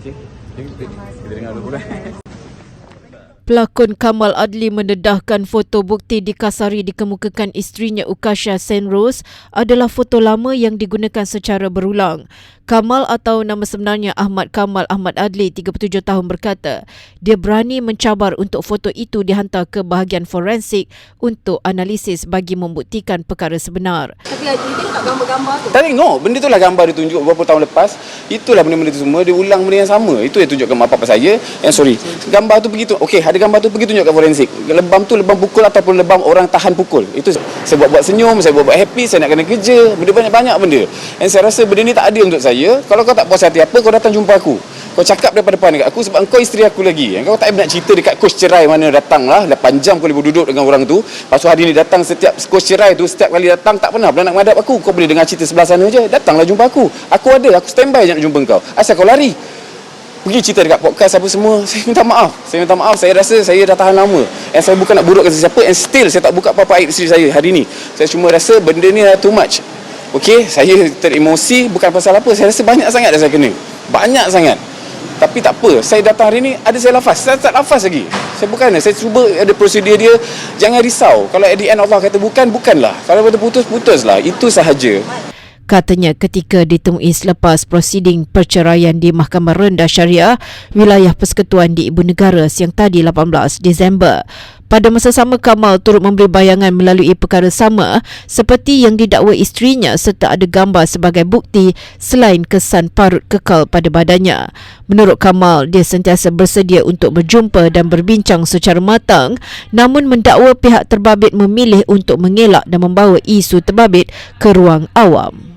Okey. Kita dengar dulu kan. Pelakon Kamal Adli mendedahkan foto bukti dikasari dikemukakan isterinya Ukasha Senrose adalah foto lama yang digunakan secara berulang. Kamal atau nama sebenarnya Ahmad Kamal Ahmad Adli 37 tahun berkata, dia berani mencabar untuk foto itu dihantar ke bahagian forensik untuk analisis bagi membuktikan perkara sebenar. Tapi you tengok tak gambar-gambar tu? Tak tengok. Benda tu lah gambar dia tunjuk beberapa tahun lepas. Itulah benda-benda tu semua. Dia ulang benda yang sama. Itu yang tunjukkan mak bapak saya. Eh sorry. Gambar tu begitu. Okey, ada gambar tu pergi tunjuk kat forensik. Lebam tu lebam pukul ataupun lebam orang tahan pukul. Itu saya buat-buat senyum, saya buat-buat happy, saya nak kena kerja. Benda banyak-banyak benda. Dan saya rasa benda ni tak adil untuk saya. Kalau kau tak puas hati apa, kau datang jumpa aku. Kau cakap daripada depan dekat aku sebab kau isteri aku lagi. Kau tak payah nak cerita dekat kos cerai mana datang lah. 8 jam kau boleh duduk dengan orang tu. Lepas tu hari ni datang setiap kos cerai tu, setiap kali datang tak pernah pernah nak menghadap aku. Kau boleh dengar cerita sebelah sana je. Datanglah jumpa aku. Aku ada, aku standby je nak jumpa kau. Asal kau lari. Pergi cerita dekat podcast apa semua. Saya minta maaf. Saya minta maaf. Saya rasa saya dah tahan lama. And saya bukan nak burukkan sesiapa. And still saya tak buka apa-apa aib isteri saya hari ni. Saya cuma rasa benda ni dah too much. Okey, saya teremosi bukan pasal apa. Saya rasa banyak sangat dah saya kena. Banyak sangat. Tapi tak apa. Saya datang hari ni ada saya lafaz. Saya tak lafaz lagi. Saya bukan. Saya cuba ada prosedur dia. Jangan risau. Kalau at the end Allah kata bukan, bukanlah. Kalau kata putus, putuslah. Itu sahaja. Katanya ketika ditemui selepas prosiding perceraian di Mahkamah Rendah Syariah wilayah Persekutuan di Ibu Negara siang tadi 18 Disember. Pada masa sama Kamal turut memberi bayangan melalui perkara sama seperti yang didakwa isterinya serta ada gambar sebagai bukti selain kesan parut kekal pada badannya. Menurut Kamal, dia sentiasa bersedia untuk berjumpa dan berbincang secara matang namun mendakwa pihak terbabit memilih untuk mengelak dan membawa isu terbabit ke ruang awam.